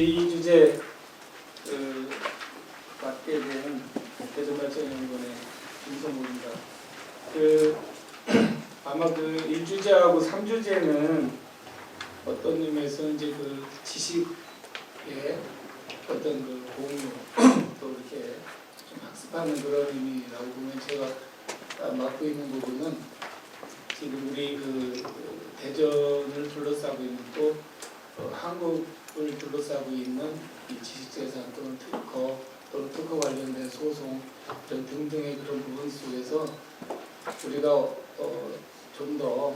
제2 주제 그 맡게 된 대전발전연구원의 김성국입니다. 그 아마 그 1주제하고 3주제는 어떤 의미에서 이제 그 지식의 어떤 그 공유 또 이렇게 좀 학습하는 그런 의미라고 보면 제가 아, 맡고 있는 부분은 지금 우리 그 대전을 둘러싸고 있는 또 어, 한국 을 둘러싸고 있는 이 지식재산 또는 특허 또는 특허 관련된 소송 등등의 그런 부분 속에서 우리가 어, 좀 더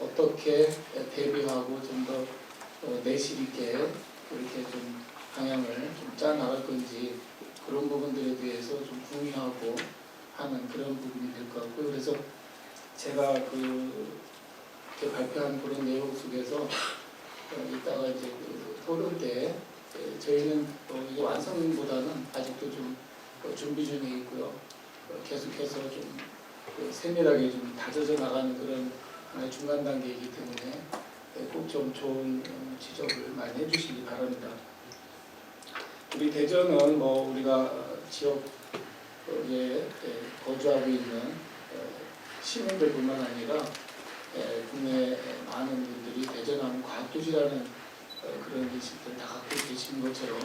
어떻게 대비하고 좀더 어, 내실 있게 이렇게 좀 방향을 좀 짜 나갈 건지 그런 부분들에 대해서 좀 궁리하고 하는 그런 부분이 될 것 같고요. 그래서 제가 그 발표한 그런 내용 속에서 어, 이따가 이제 그 토론 때 예, 저희는 어, 이게 완성보다는 아직도 좀 어, 준비 중에 있고요. 어, 계속해서 좀그 세밀하게 좀 다져져 나가는 그런 하나의 중간 단계이기 때문에 예, 꼭좀 좋은 어, 지적을 많이 해주시기 바랍니다. 우리 대전은 뭐 우리가 지역에 예, 거주하고 있는 어, 시민들뿐만 아니라 예, 국내 많은 분들이 대전하면 과학도시라는 어, 그런 인식들 다 갖고 계신 것처럼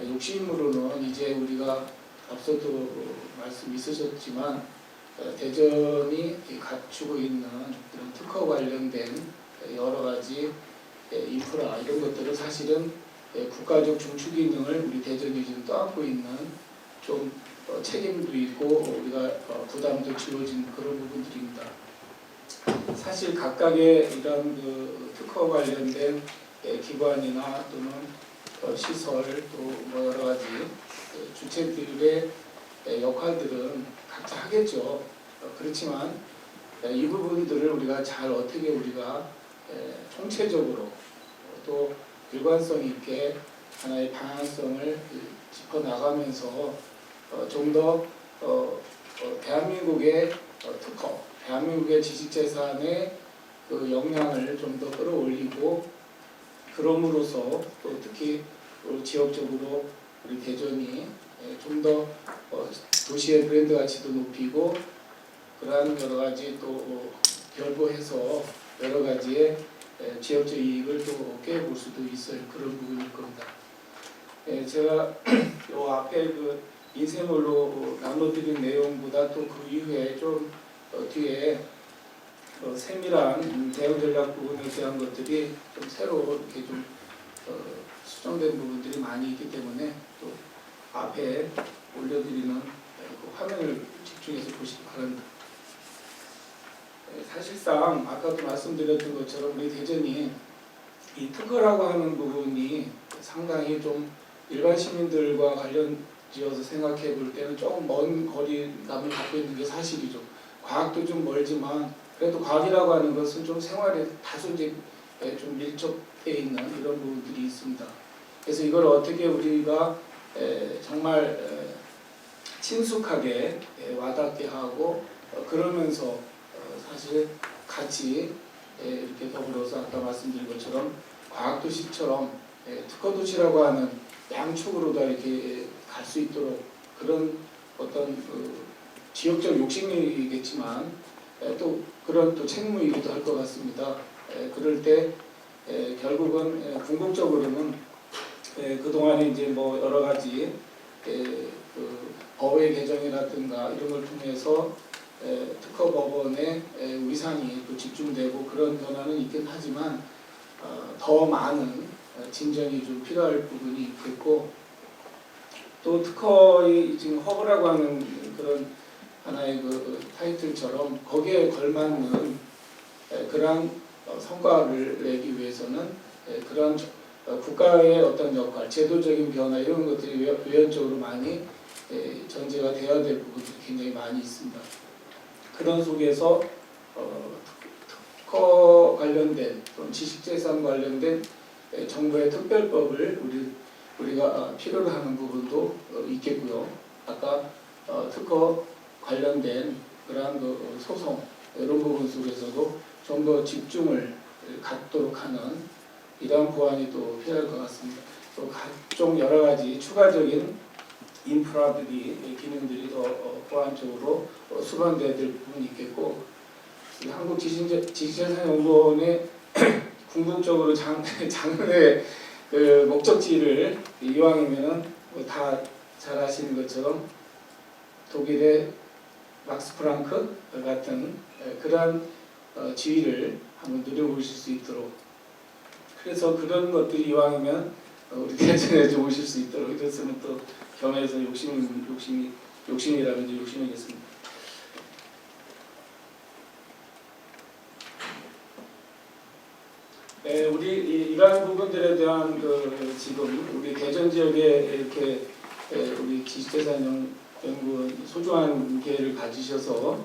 예, 욕심으로는 이제 우리가 앞서도 말씀 있으셨지만 어, 대전이 이 갖추고 있는 그런 특허 관련된 여러 가지 예, 인프라 이런 것들은 사실은 예, 국가적 중추 기능을 우리 대전이 지금 떠안고 있는 좀 어, 책임도 있고 우리가 어, 부담도 지워진 그런 부분들입니다. 사실 각각의 이런 그 특허 관련된 예, 기관이나 또는 어, 시설 또뭐 여러 가지 그 주체들의 예, 역할들은 각자 하겠죠. 어, 그렇지만 예, 이 부분들을 우리가 잘 어떻게 우리가 예, 총체적으로 어, 또 일관성 있게 하나의 방향성을 짚어 나가면서 어, 좀더 대한민국의 어, 특허, 대한민국의 지식재산의 그 역량을 좀 더 끌어올리고 그럼으로써 또 특히 지역적으로 우리 대전이 좀더 어, 도시의 브랜드 가치도 높이고 그러한 여러 가지 또 어, 결부해서 여러 가지의 에, 지역적 이익을 또 얻게 볼 수도 있을 그런 부분일 겁니다. 예, 제가 요 앞에 그 인쇄물로 나눠드린 내용보다 또 그 이후에 좀 어, 뒤에 어, 세밀한 음, 대응 전략 부분에 대한 것들이 좀 새로 이렇게 좀 어, 수정된 부분들이 많이 있기 때문에 또 앞에 올려드리는 예, 그 화면을 집중해서 보시기 바랍니다. 예, 사실상 아까도 말씀드렸던 것처럼 우리 대전이 이 특허라고 하는 부분이 상당히 좀 일반 시민들과 관련 지어서 생각해 볼 때는 조금 먼 거리감을 갖고 있는 게 사실이죠. 과학도 좀 멀지만 그래도 과학이라고 하는 것은 좀 생활에 다소 이제 예, 좀 밀접해 있는 이런 부분들이 있습니다. 그래서 이걸 어떻게 우리가 에, 정말 에, 친숙하게 에, 와닿게 하고 어, 그러면서 어, 사실 같이 에, 이렇게 더불어서 아까 말씀드린 것처럼 과학도시처럼 에, 특허도시라고 하는 양쪽으로 다 이렇게 갈 수 있도록 그런 어떤 그 지역적 욕심이겠지만 에, 또 그런 또 책무이기도 할 것 같습니다. 에, 그럴 때 에, 결국은 에, 궁극적으로는 에, 그동안에 이제 뭐 여러 가지 에, 그 법의 개정이라든가 이런 걸 통해서 에, 특허 법원의 에, 위상이 또 집중되고 그런 변화는 있긴 하지만 어, 더 많은 어, 진전이 좀 필요할 부분이 있겠고 또 특허의 지금 허브라고 하는 그런 하나의 그 타이틀처럼 거기에 걸맞는 에, 그러한 어, 성과를 내기 위해서는 저- 어, 국가의 어떤 역할, 제도적인 변화 이런 것들이 외- 외연적으로 많이 에, 전제가 되어야 될 부분들이 굉장히 많이 있습니다. 그런 속에서 어, 특- 특허 관련된 또는 지식재산 관련된 에, 정부의 특별법을 우리 우리가 어, 필요로 하는 부분도 어, 있겠고요. 아까 어, 특허 관련된 그러한 그 어, 소송 이런 부분 속에서도 좀 더 집중을 갖도록 하는 이러한 보완이 또 필요할 것 같습니다. 또 각종 여러 가지 추가적인 인프라들이 기능들이 더 어, 보완적으로 어, 수반돼야 될 부분이 있겠고 이 한국 지질재산연구원의 궁극적으로 장, 장래 그 목적지를 이왕이면은 뭐다 잘 아시는 것처럼 독일의 막스 프랑크 같은 에, 그러한 어, 지위를 한번 누려보실 수 있도록 그래서 그런 것들이 이왕이면 어, 우리 대전에 좀 오실 수 있도록 이랬으면 또 겸해서 욕심이 욕심이 욕심이라면 욕심이겠습니다. 네, 우리 이- 이러한 부분들에 대한 그 지금 우리 대전 지역에 이렇게 에, 우리 지식재산 연구원 소중한 기회를 가지셔서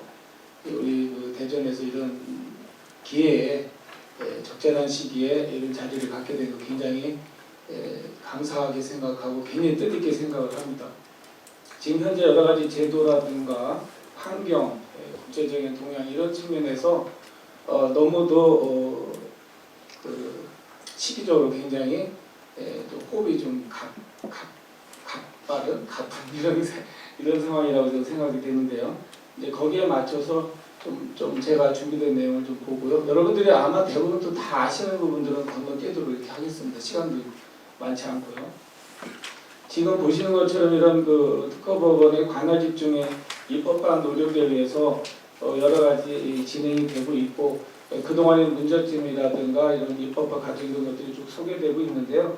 우리 그 대전에서 이런 기회에 에, 적절한 시기에 이런 자리를 갖게 된 거 굉장히 에, 감사하게 생각하고 굉장히 뜻있게 생각을 합니다. 지금 현재 여러 가지 제도라든가 환경, 에, 국제적인 동향 이런 측면에서 어, 너무도 어, 그 시기적으로 굉장히 에, 또 호흡이 좀 가, 가, 가빠른, 가쁜 이런 세- 이런 상황이라고 생각이 되는데요. 이제 거기에 맞춰서 좀, 좀 제가 준비된 내용을 좀 보고요. 여러분들이 아마 대부분 또 다 아시는 부분들은 건너뛰도록 이렇게 하겠습니다. 시간도 많지 않고요. 지금 보시는 것처럼 이런 그 특허법원의 관할 집중의 입법화한 노력에 의해서 어, 여러 가지 이 진행이 되고 있고 에, 그동안의 문제점이라든가 이런 입법화 과정 이런 것들이 쭉 소개되고 있는데요.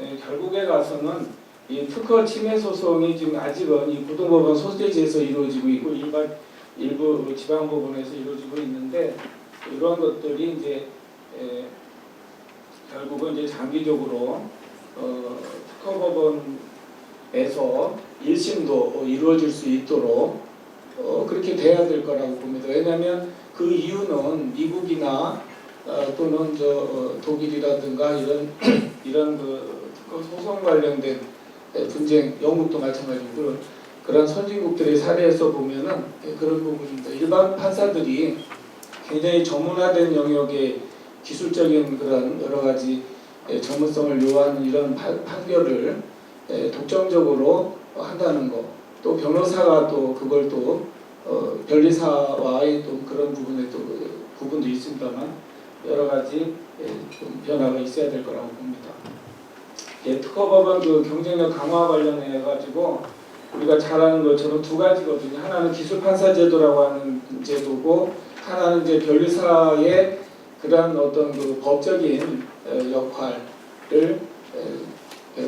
에, 결국에 가서는 이 특허 침해 소송이 지금 아직은 이 고등법원 소재지에서 이루어지고 있고 일반 일부 지방법원에서 이루어지고 있는데 이러한 것들이 이제 에, 결국은 이제 장기적으로 어, 특허법원에서 1심도 어, 이루어질 수 있도록 어, 그렇게 돼야 될 거라고 봅니다. 왜냐하면 그 이유는 미국이나 어, 또는 저 어, 독일이라든가 이런 이런 그 특허 소송 관련된 에, 분쟁, 영국도 마찬가지고 그런 그런 선진국들의 사례에서 보면은 예, 그런 부분입니다. 일반 판사들이 굉장히 전문화된 영역의 기술적인 그런 여러 가지 예, 전문성을 요하는 이런 판, 판결을 예, 독점적으로 한다는 거. 또 변호사가 또 그걸 또 어, 변리사와의 또 그런 부분에 또그 부분도 있습니다만 여러 가지 예, 좀 변화가 있어야 될 거라고 봅니다. 예, 특허법은 그 경쟁력 강화 관련해 가지고 우리가 잘 아는 것처럼 두 가지거든요. 하나는 기술 판사 제도라고 하는 제도고 하나는 이제 변리사의 그러한 어떤 그 법적인 에, 역할을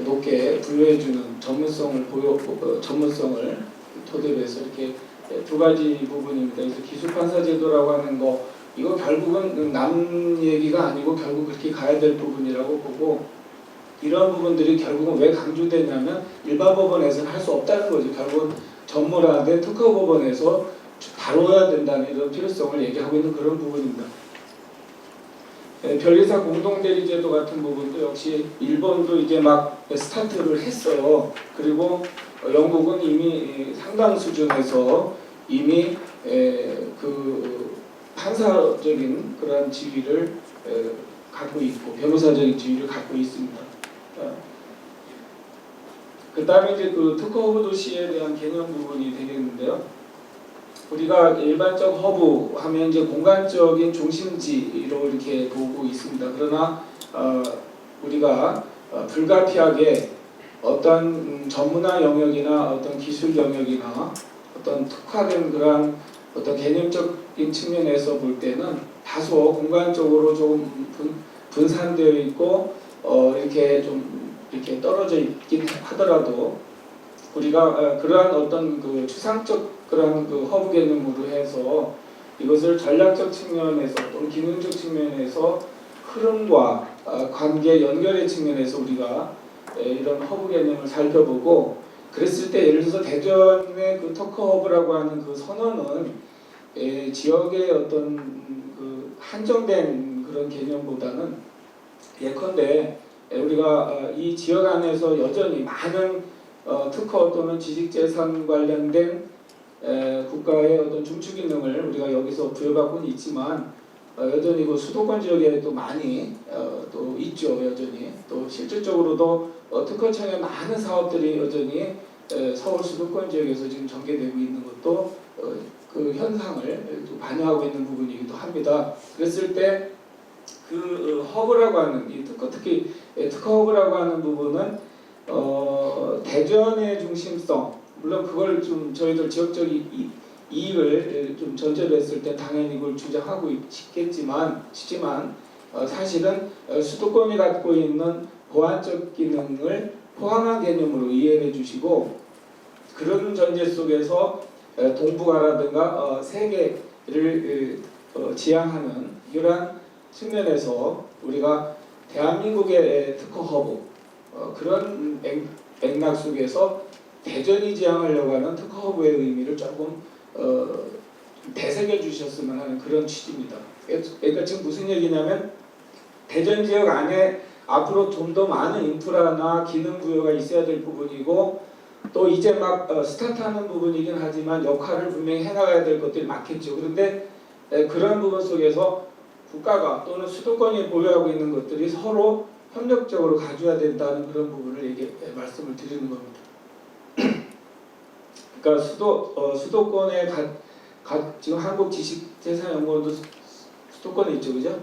높게 부여해주는 전문성을 보여 어, 전문성을 토대로 해서 이렇게 에, 두 가지 부분입니다. 그래서 기술 판사 제도라고 하는 거 이거 결국은 남 얘기가 아니고 결국 그렇게 가야 될 부분이라고 보고 이런 부분들이 결국은 왜 강조되냐면 일반 법원에서는 할 수 없다는 거죠. 결국은 전문화된 특허 법원에서 다뤄야 된다는 이런 필요성을 얘기하고 있는 그런 부분입니다. 예, 변리사 공동대리제도 같은 부분도 역시 일본도 이제 막 스타트를 했어요. 그리고 어, 영국은 이미 상당 수준에서 이미 에, 그 판사적인 그런 지위를 에, 갖고 있고 변호사적인 지위를 갖고 있습니다. 그 다음에 이제 그 특허 허브 도시에 대한 개념 부분이 되겠는데요. 우리가 일반적 허브 하면 이제 공간적인 중심지로 이렇게 보고 있습니다. 그러나 어, 우리가 어, 불가피하게 어떤 음, 전문화 영역이나 어떤 기술 영역이나 어떤 특화된 그러한 어떤 개념적인 측면에서 볼 때는 다소 공간적으로 좀 분, 분산되어 있고 어, 이렇게 좀 이렇게 떨어져 있긴 하더라도 우리가 어, 그러한 어떤 그 추상적 그런 그 허브 개념으로 해서 이것을 전략적 측면에서 또는 기능적 측면에서 흐름과 어, 관계 연결의 측면에서 우리가 에, 이런 허브 개념을 살펴보고 그랬을 때 예를 들어서 대전의 그 터커 허브라고 하는 그 선언은 에, 지역의 어떤 음, 그 한정된 그런 개념보다는 예컨대 에, 우리가 어, 이 지역 안에서 여전히 많은 어, 특허 또는 지식재산 관련된 에, 국가의 어떤 중추 기능을 우리가 여기서 부여받고는 있지만 어, 여전히 그 수도권 지역에 또 많이 어, 또 있죠 여전히 또 실질적으로도 어, 특허청의 많은 사업들이 여전히 에, 서울 수도권 지역에서 지금 전개되고 있는 것도 어, 그 현상을 또 반영하고 있는 부분이기도 합니다. 그랬을 때 그 허브라고 하는 이 특허 특히 예, 특허 허브라고 하는 부분은 어, 대전의 중심성 물론 그걸 좀 저희들 지역적 이, 이, 이익을 좀 전제로 했을 때 당연히 이걸 주장하고 싶겠지만 싶지만 어, 사실은 어, 수도권이 갖고 있는 보완적 기능을 포함한 개념으로 이해해 주시고 그런 전제 속에서 어, 동북아라든가 어, 세계를 어, 지향하는 이러한 측면에서 우리가 대한민국의 특허 허브 어, 그런 맥, 맥락 속에서 대전이 지향하려고 하는 특허 허브의 의미를 조금 어, 좀 되새겨 주셨으면 하는 그런 취지입니다. 그러니까 지금 무슨 얘기냐면 대전 지역 안에 앞으로 좀 더 많은 인프라나 기능 부여가 있어야 될 부분이고 또 이제 막 어, 스타트하는 부분이긴 하지만 역할을 분명히 해나가야 될 것들이 많겠죠. 그런데 에, 그런 부분 속에서 국가가 또는 수도권이 보유하고 있는 것들이 서로 협력적으로 가져야 된다는 그런 부분을 얘기 에, 말씀을 드리는 겁니다. 그러니까 수도 어, 수도권에 가, 가, 지금 한국 지식재산연구원도 수- 수도권에 있죠, 그죠?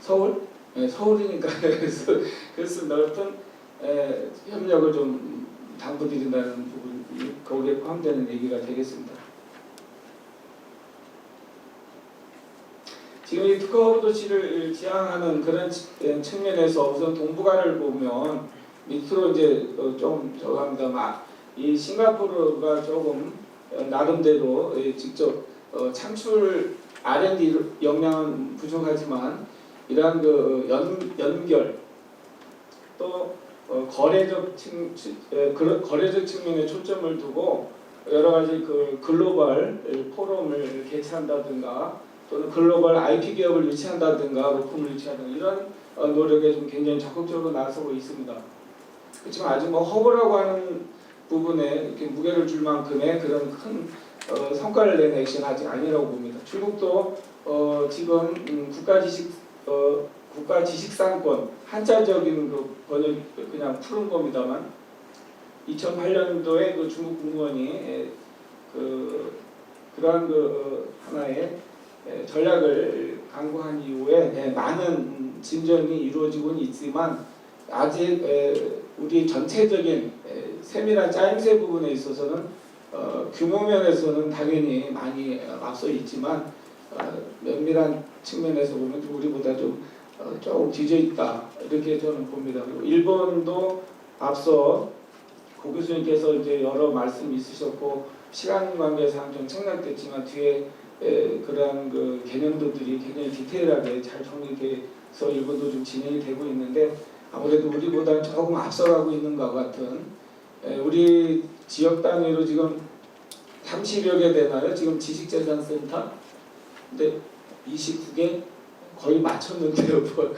서울? 네, 서울이니까 그래서 그래서 넓은 에, 협력을 좀 당부드린다는 부분 거기에 포함되는 얘기가 되겠습니다. 지금 이 특허 도시를 지향하는 그런 측면에서 우선 동북아를 보면 밑으로 이제 어, 좀 저거 합니다만 이 싱가포르가 조금 어, 나름대로 예, 직접 어, 창출 R&D 역량은 부족하지만 이러한 그 연, 연결 또 어, 거래적 측 그런 거래적 측면에 초점을 두고 여러 가지 그 글로벌 포럼을 개최한다든가 또는 글로벌 IP 기업을 유치한다든가 로펌을 유치하든가 이런 어, 노력에 좀 굉장히 적극적으로 나서고 있습니다. 그렇지만 아직 뭐 허브라고 하는 부분에 이렇게 무게를 줄 만큼의 그런 큰 어, 성과를 낸 액션 아직 아니라고 봅니다. 중국도 어, 지금 음, 국가 지식 어, 국가 지식상권 한자적인 그 번역 그냥 푸른 겁니다만 2008년도에 그 중국 공무원이 에, 그 그러한 그 어, 하나의 에, 전략을 강구한 이후에 에, 많은 음, 진전이 이루어지고는 있지만 아직 에, 우리 전체적인 에, 세밀한 짜임새 부분에 있어서는 어, 규모 면에서는 당연히 많이 어, 앞서 있지만 어, 면밀한 측면에서 보면 좀 우리보다 좀 어, 조금 뒤져 있다 이렇게 저는 봅니다. 일본도 앞서 고 교수님께서 이제 여러 말씀 있으셨고 시간 관계상 좀 생략됐지만 뒤에 에, 그러한 그 개념들이 굉장히 디테일하게 잘 정리돼서 일본도 좀 진행이 되고 있는데 아무래도 우리보다 조금 앞서가고 있는 것 같은 에, 우리 지역 단위로 지금 30여 개 되나요? 지금 지식재산센터 근데 29개 거의 맞췄는데요. 뭐.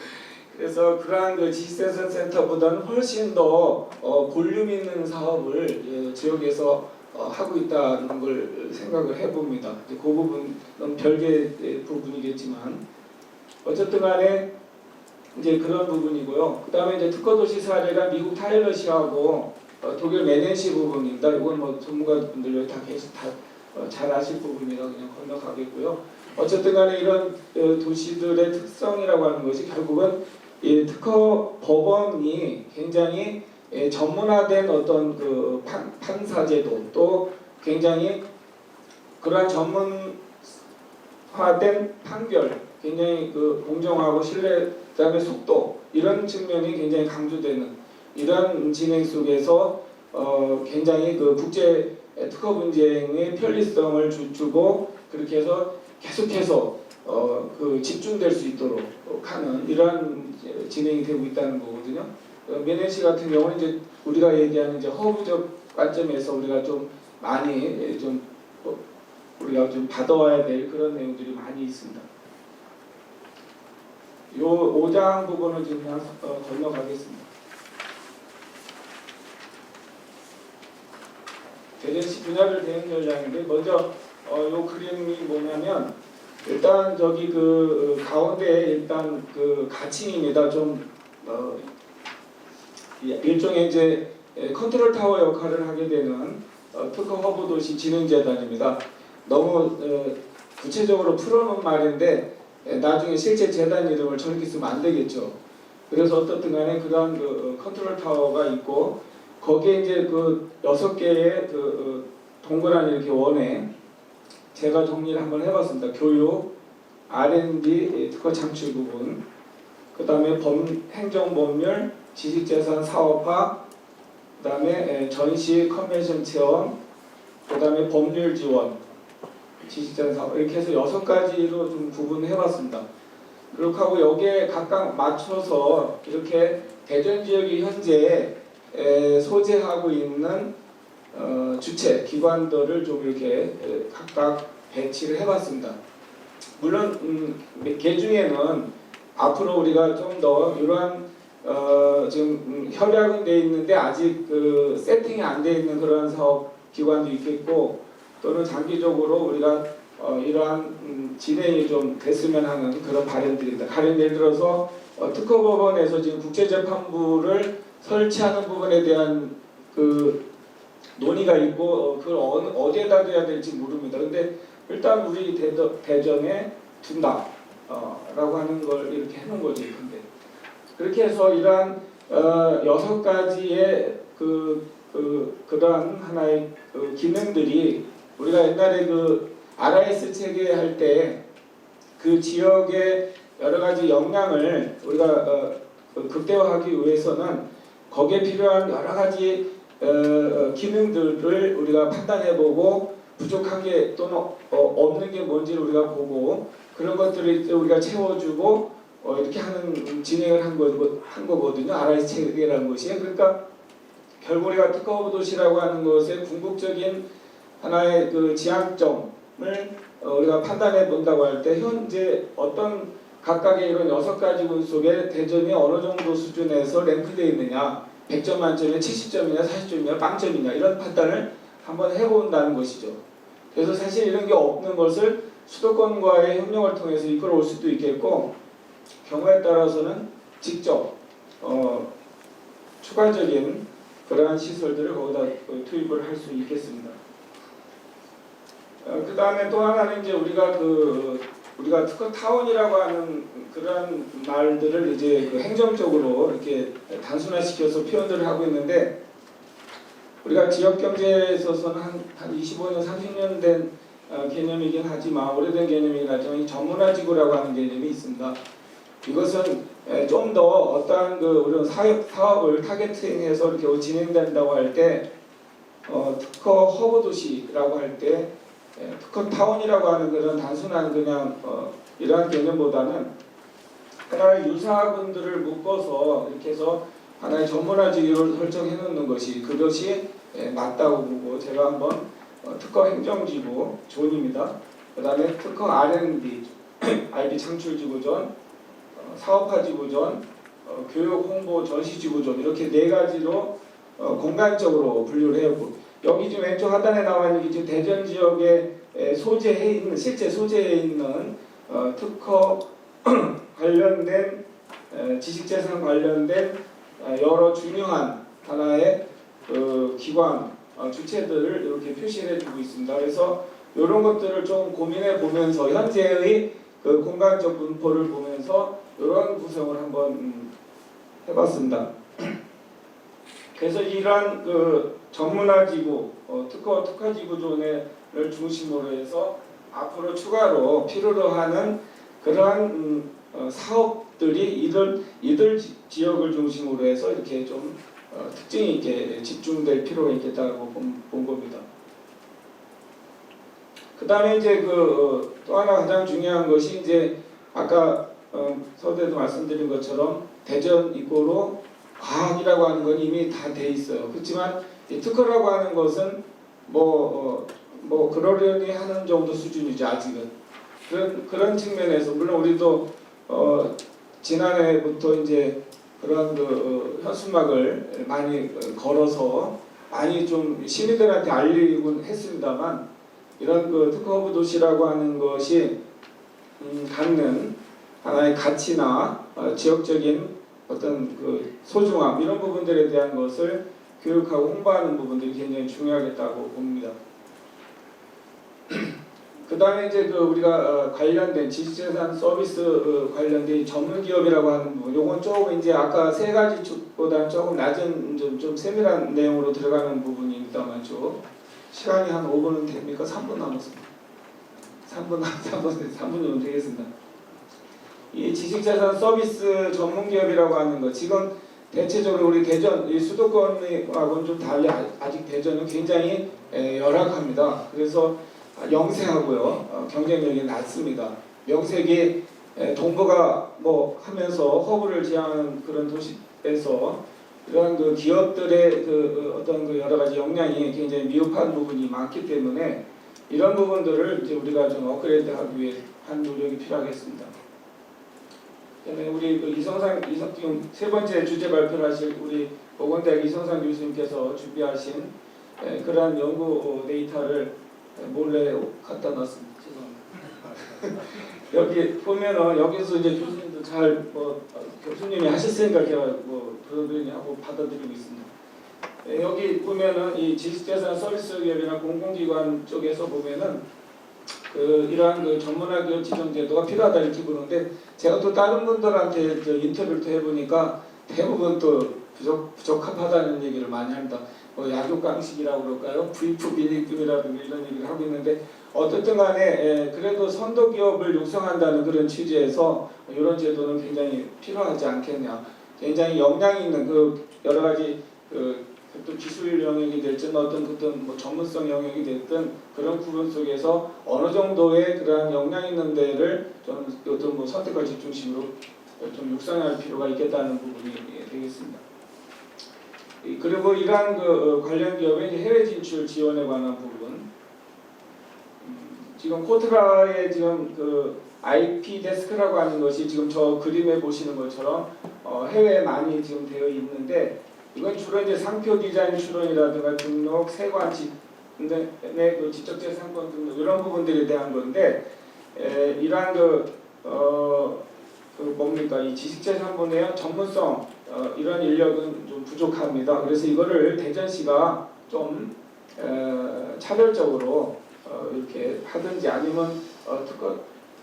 그래서 그러한 그 지식재산센터보다는 훨씬 더 어, 볼륨 있는 사업을 예, 지역에서 어, 하고 있다는 걸 생각을 해봅니다. 그 부분은 별개의 부분이겠지만 어쨌든 간에 이제 그런 부분이고요. 그 다음에 이제 특허도시 사례가 미국 타일러시하고 어, 독일 메넨시 부분입니다. 이건 뭐 전문가분들 여기 다 계속 다잘 아실 부분이라 그냥 건너가겠고요. 어쨌든 간에 이런 어, 도시들의 특성이라고 하는 것이 결국은 이 특허 법원이 굉장히 예, 전문화된 어떤 그 판, 판사제도 또 굉장히 그러한 전문화된 판결 굉장히 그 공정하고 신뢰 그다음에 속도 이런 측면이 굉장히 강조되는 이런 진행 속에서 어 굉장히 그 국제 특허 분쟁의 편리성을 주, 주고 그렇게 해서 계속해서 어 그 집중될 수 있도록 하는 이제 진행이 되고 있다는 거거든요. 어, 메네시 같은 경우는 이제 우리가 얘기하는 이제 허브적 관점에서 우리가 좀 많이 예, 좀 어, 우리가 좀 받아와야 될 그런 내용들이 많이 있습니다. 요 5장 부분을 지금 그냥 어, 건너가겠습니다. 대전시 분야별 대응 전략인데 먼저 어, 요 그림이 뭐냐면 일단 저기 그 어, 가운데 일단 그 가칭입니다. 좀 어, 일종의 이제 에, 컨트롤 타워 역할을 하게 되는 어, 특허 허브 도시 진흥재단입니다. 너무 어, 구체적으로 풀어놓은 말인데 에, 나중에 실제 재단 이름을 저렇게 쓰면 안 되겠죠. 그래서 어떻든 간에 그런 그 어, 컨트롤 타워가 있고 거기에 이제 그 여섯 개의 그 어, 동그란 이렇게 원에 제가 정리를 한번 해봤습니다. 교육, R&D 특허 창출 부분, 그 다음에 행정 법률, 지식재산 사업화, 그 다음에 전시 컨벤션 체험, 그 다음에 법률 지원, 지식재산 사업 이렇게 해서 여섯 가지로 좀 구분해봤습니다. 그렇게 하고 여기에 각각 맞춰서 이렇게 대전 지역이 현재 에, 소재하고 있는 어, 주체 기관들을 좀 이렇게 에, 각각 배치를 해봤습니다. 물론 음, 개 중에는 앞으로 우리가 좀 더 이러한 어, 지금 음, 협약은 돼 있는데 아직 그 세팅이 안 돼 있는 그런 사업 기관도 있겠고 또는 장기적으로 우리가 어, 이러한 음, 진행이 좀 됐으면 하는 그런 바람들입니다. 가령 예를 들어서 어, 특허법원에서 지금 국제재판부를 설치하는 부분에 대한 그 논의가 있고 어, 그걸 어느, 어디에다 둬야 될지 모릅니다. 근데 일단 우리 대저, 대전에 둔다 어, 라고 하는 걸 이렇게 해놓은 거죠. 근데 그렇게 해서 이러한 어, 여섯 가지의 그, 그 그러한 하나의 그 기능들이 우리가 옛날에 그 RIS 체계 할 때 그 지역의 여러 가지 역량을 우리가 어, 그 극대화하기 위해서는 거기에 필요한 여러 가지 어, 어, 기능들을 우리가 판단해보고 부족한 게 또는 어, 없는 게 뭔지를 우리가 보고 그런 것들을 이제 우리가 채워주고 어, 이렇게 하는 진행을 한, 거, 한 거거든요. RIS 체계라는 것이 그러니까 결국 우리가 특허 도시라고 하는 것의 궁극적인 하나의 그 지향점을 어, 우리가 판단해 본다고 할 때 현재 어떤 각각의 이런 여섯 가지 군 속에 대전이 어느 정도 수준에서 랭크되어 있느냐 100점 만점에 70점이냐 40점이냐 빵점이냐 이런 판단을 한번 해본다는 것이죠. 그래서 사실 이런 게 없는 것을 수도권과의 협력을 통해서 이끌어올 수도 있겠고 경우에 따라서는 직접 어, 추가적인 그러한 시설들을 거기다 어, 투입을 할 수 있겠습니다. 어, 그 다음에 또 하나는 이제 우리가 그 우리가 특허 타운이라고 하는 그런 말들을 이제 그 행정적으로 이렇게 단순화시켜서 표현들을 하고 있는데 우리가 지역 경제에 있어서는 한, 한 25년, 30년 된 어, 개념이긴 하지만 오래된 개념이긴 하지만 이 전문화 지구라고 하는 개념이 있습니다. 이것은 좀 더 어떠한 그 우리 사업, 사업을 타겟팅해서 이렇게 진행된다고 할때 어, 특허 허브 도시라고 할 때 특허 타운이라고 하는 그런 단순한 그냥 어, 이러한 개념보다는 하나의 유사분들을 묶어서 이렇게 해서 하나의 전문화 지구를 설정해 놓는 것이 그것이 예, 맞다고 보고 제가 한번 어, 특허 행정지구 존입니다. 그 다음에 특허 R&D, IP 창출지구존, 어, 사업화 지구존, 어, 교육 홍보 전시 지구존 이렇게 네 가지로 어, 공간적으로 분류를 해요. 여기 지금 왼쪽 하단에 나와 있는 게 지금 대전 지역에 에, 소재해 있는 실제 소재해 있는 어, 특허 관련된 에, 지식재산 관련된 어, 여러 중요한 하나의 그 기관 어, 주체들을 이렇게 표시를 해주고 있습니다. 그래서 이런 것들을 좀 고민해 보면서 현재의 그 공간적 분포를 보면서 이런 구성을 한번 음, 해봤습니다. 그래서 이러한 그 전문화 지구, 어, 특허 특화 지구 존을 중심으로 해서 앞으로 추가로 필요로 하는 그러한 음, 어, 사업들이 이들 이들 지- 지역을 중심으로 해서 이렇게 좀 어, 특징이 있게 집중될 필요가 있겠다고 본, 본 겁니다. 그 다음에 이제 그 또 하나 가장 중요한 것이 이제 아까 어, 서대도 말씀드린 것처럼 대전 이고로 과학이라고 하는 건 이미 다 돼 있어요. 그렇지만 이 특허라고 하는 것은 뭐, 어, 뭐 그러려니 하는 정도 수준이죠 아직은 그런 그런 측면에서 물론 우리도 어, 지난해부터 이제 그런 그 어, 현수막을 많이 어, 걸어서 많이 좀 시민들한테 알리곤 했습니다만 이런 그 특허 허브 도시라고 하는 것이 음, 갖는 하나의 가치나 어, 지역적인 어떤 그 소중함 이런 부분들에 대한 것을 교육하고 홍보하는 부분들이 굉장히 중요하겠다고 봅니다. 그 다음에 이제 그 우리가 어, 관련된 지식재산 서비스 어, 관련된 전문 기업이라고 하는 부분, 요건 조금 이제 아까 세 가지 축보다는 조금 낮은 좀, 좀 세밀한 내용으로 들어가는 부분입니다만 좀 시간이 한 5분은 됩니까? 3분 남았습니다. 3분, 3분, 3분이면 되겠습니다. 이 지식재산 서비스 전문 기업이라고 하는 거 지금 대체적으로 우리 대전 이 수도권하고는 좀 달리 아- 아직 대전은 굉장히 에, 열악합니다. 그래서 영세하고요 어, 경쟁력이 낮습니다. 명색이 에, 동부가 뭐 하면서 허브를 지향하는 그런 도시에서 이러한 그 기업들의 그그 어떤 그 여러 가지 역량이 굉장히 미흡한 부분이 많기 때문에 이런 부분들을 이제 우리가 좀 업그레이드하기 위해 한 노력이 필요하겠습니다. 그다음에 우리 그 이성상 이성 지금 세 번째 주제 발표를 하실 우리 보건대학 이성상 교수님께서 준비하신 에, 그러한 연구 어, 데이터를 몰래 갖다 놨습니다. 죄송합니다. 여기 보면은 여기서 이제 교수님도 잘뭐 교수님이 하셨으니까 제가 뭐 그러더니 하고 받아들이고 있습니다. 예, 여기 보면은 이 지식재산 서비스 기업이나 공공기관 쪽에서 보면은 그 이러한 그 전문화 기업 지정 제도가 필요하다 이렇게 보는데 제가 또 다른 분들한테 저 인터뷰를 또 해보니까 대부분 또 부족 부적합하다는 얘기를 많이 합니다. 뭐 약육강식이라고 그럴까요? 부익부 비익금이라든가 이런 얘기를 하고 있는데 어쨌든 간에 예, 그래도 선도 기업을 육성한다는 그런 취지에서 이런 제도는 굉장히 필요하지 않겠냐. 굉장히 역량이 있는 그 여러 가지 그 또 기술 영역이 됐든 어떤 어떤 뭐 전문성 영역이 됐든 그런 부분 속에서 어느 정도의 그러한 역량 있는 데를 좀 어떤 뭐 선택과 집중심으로 좀 육성할 필요가 있겠다는 부분이 예, 되겠습니다. 이- 그리고 이러한 그 어, 관련 기업의 해외 진출 지원에 관한 부분 음, 지금 코트라의 지금 그 IP 데스크라고 하는 것이 지금 저 그림에 보시는 것처럼 어, 해외에 많이 지금 되어 있는데 이건 주로 이제 상표 디자인 출원이라든가 등록, 세관직 근데 그 지적재산권 등록 이런 부분들에 대한 건데 에, 이러한 그, 어, 그 뭡니까 이 지식재산분야 전문성 어, 이런 인력은 좀 부족합니다. 그래서 이거를 대전시가 좀 에, 차별적으로 어, 이렇게 하든지 아니면 어, 특허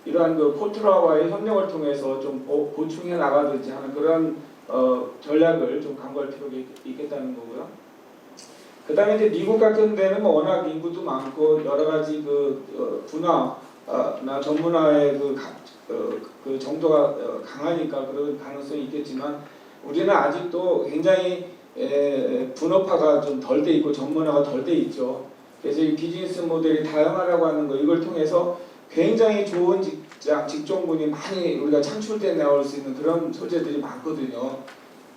이러한 그 포트라와의 협력을 통해서 좀 보, 보충해 나가든지 하는 그런 어, 전략을 좀 강구할 필요가 있, 있겠다는 거고요. 그 다음에 이제 미국 같은 데는 뭐 워낙 인구도 많고 여러 가지 그 어, 분야나 전문화의 그, 가, 어, 그 정도가 어, 강하니까 그런 가능성이 있겠지만 우리는 아직도 굉장히 에, 분업화가 좀 덜 돼 있고 전문화가 덜 돼 있죠. 그래서 이 비즈니스 모델이 다양하라고 하는 거 이걸 통해서 굉장히 좋은 직 장 직종군이 많이 우리가 창출돼 나올 수 있는 그런 소재들이 많거든요.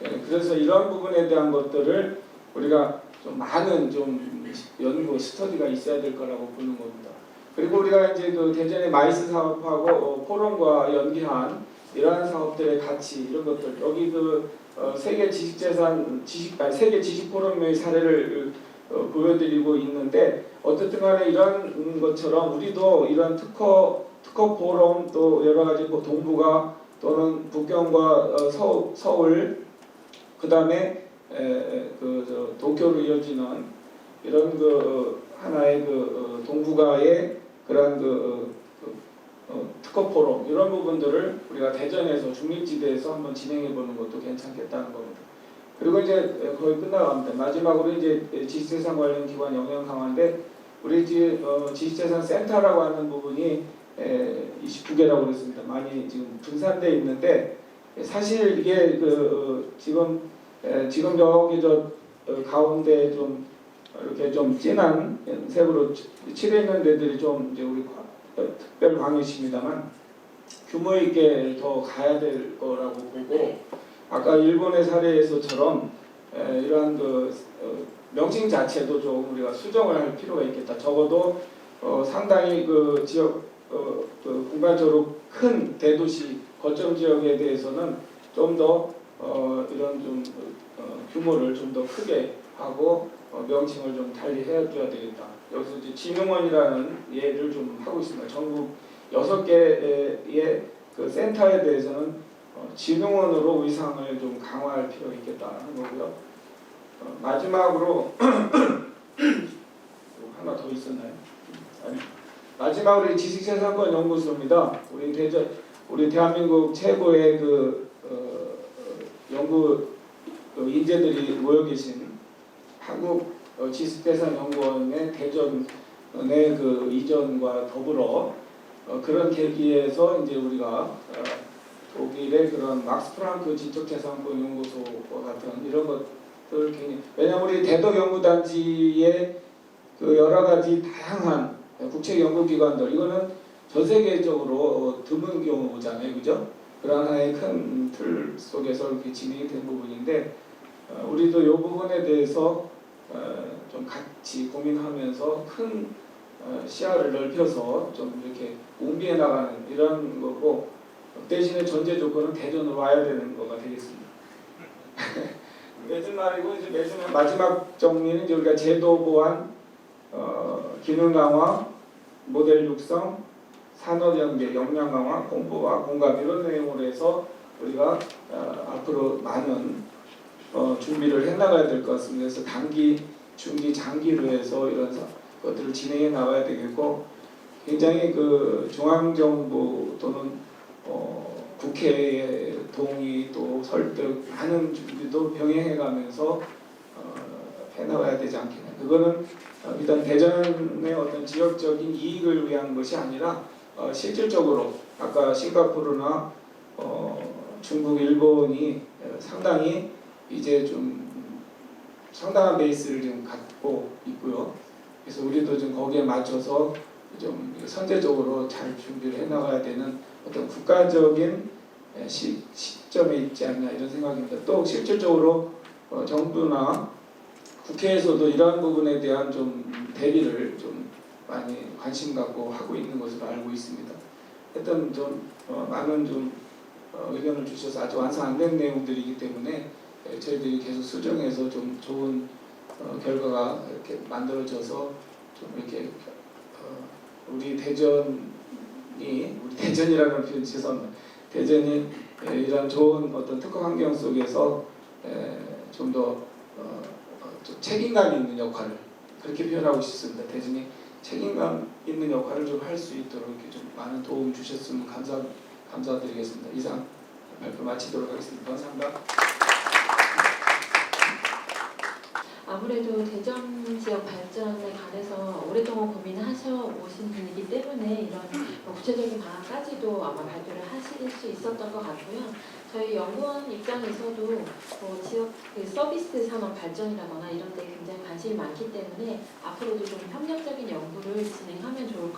예, 그래서 이런 부분에 대한 것들을 우리가 좀 많은 좀 연구 스터디가 있어야 될 거라고 보는 겁니다. 그리고 우리가 이제 그 대전의 마이스 사업하고 어, 포럼과 연계한 이러한 사업들의 가치 이런 것들 여기 그 어, 세계 지식재산 지식 아니 세계 지식 포럼의 사례를 어, 보여드리고 있는데 어쨌든 간에 이런 것처럼 우리도 이런 특허 특허 포럼 또 여러 가지 뭐 동부가 또는 북경과 어, 서, 서울 그다음에 그 도쿄로 이어지는 이런 그 어, 하나의 그 어, 동북아의 그런 그, 어, 그 어, 특허 포럼 이런 부분들을 우리가 대전에서 중립지대에서 한번 진행해 보는 것도 괜찮겠다는 겁니다. 그리고 이제 거의 끝나갑니다. 마지막으로 이제 지식재산 관련 기관 영역 강화인데 우리 지, 어, 지식재산 센터라고 하는 부분이 에, 29개라고 그랬습니다. 많이 지금 분산돼 있는데 사실 이게 그 어, 지금 에, 지금 여기 저 어, 가운데 좀 이렇게 좀 진한 색으로 치- 칠해 있는 데들이 좀 이제 우리 과- 어, 특별 광역시입니다만 규모 있게 더 가야 될 거라고 보고 아까 일본의 사례에서처럼 에, 이러한 그 어, 명칭 자체도 좀 우리가 수정을 할 필요가 있겠다. 적어도 어, 상당히 그 지역 어, 그 공간적으로 큰 대도시 거점 지역에 대해서는 좀더 어, 이런 좀 어, 규모를 좀 더 크게 하고 어, 명칭을 좀 달리 해줘야 되겠다. 여기서 이제 진흥원이라는 예를 좀 하고 있습니다. 전국 여섯 개의 그 센터에 대해서는 어, 진흥원으로 의상을 좀 강화할 필요가 있겠다 하는 거고요. 어, 마지막으로 하나 더 있었나요? 아니. 마지막으로 이 지식재산권 연구소입니다. 우리 대전 우리 대한민국 최고의 그 어, 어, 연구 그 인재들이 모여 계신 한국 어, 지식재산연구원의 대전의 그 이전과 더불어 어, 그런 계기에서 이제 우리가 어, 독일의 그런 막스 프랑크 지적재산권 연구소와 같은 이런 것들 굉장히 왜냐하면 우리 대덕 연구단지의 그 여러 가지 다양한 국책 연구기관들 이거는 전 세계적으로 어, 드문 경우잖아요, 그죠? 그런 하나의 큰 틀 속에서 이렇게 진행이 된 부분인데 어, 우리도 이 부분에 대해서 어, 좀 같이 고민하면서 큰 어, 시야를 넓혀서 좀 이렇게 웅비해 나가는 이런 거고 대신에 전제 조건은 대전으로 와야 되는 거가 되겠습니다. 매주 말이고 이제 매주 마지막 정리는 우리가 제도 보완, 어, 기능 강화, 모델 육성, 산업 연계, 역량 강화, 공부와 공감 이런 내용으로 해서 우리가 어, 앞으로 많은 어, 준비를 해나가야 될 것 같습니다. 그래서 단기, 중기, 장기로 해서 이런 사- 것들을 진행해 나가야 되겠고 굉장히 그 중앙정부 또는 어, 국회의 동의 또 설득 많은 준비도 병행해 가면서 어, 해 나가야 되지 않겠나. 그거는 어, 일단 대전의 어떤 지역적인 이익을 위한 것이 아니라 어, 실질적으로 아까 싱가포르나 어, 중국, 일본이 어, 상당히 이제 좀 상당한 베이스를 좀 갖고 있고요. 그래서 우리도 좀 거기에 맞춰서 좀 선제적으로 잘 준비를 해나가야 되는 어떤 국가적인 에, 시, 시점에 있지 않나 이런 생각입니다. 또 실질적으로 어, 정부나 국회에서도 이러한 부분에 대한 좀 대비를 좀 많이 관심 갖고 하고 있는 것으로 알고 있습니다. 하여튼 좀 어, 많은 좀 어, 의견을 주셔서 아직 완성 안 된 내용들이기 때문에 에, 저희들이 계속 수정해서 좀 좋은 어, 결과가 이렇게 만들어져서 좀 이렇게 어, 우리 대전이 우리 대전이라는 표현 죄송합니다. 대전이 에, 이런 좋은 어떤 특허 환경 속에서 좀 더 어, 어, 좀 책임감 있는 역할을 그렇게 표현하고 싶습니다. 대전이 책임감 있는 역할을 좀 할 수 있도록 이렇게 좀 많은 도움 주셨으면 감사 감사드리겠습니다. 이상 발표 마치도록 하겠습니다. 감사합니다. 아무래도 대전 지역 발전에 관해서 오랫동안 고민하셔 오신 분이기 때문에 이런 뭐 구체적인 방안까지도 아마 발표를 하실 수 있었던 것 같고요. 저희 연구원 입장에서도 뭐 지역 그 서비스 산업 발전이라거나 이런 데 굉장히 관심이 많기 때문에 앞으로도 좀 협력적인 연구를 진행하면 좋을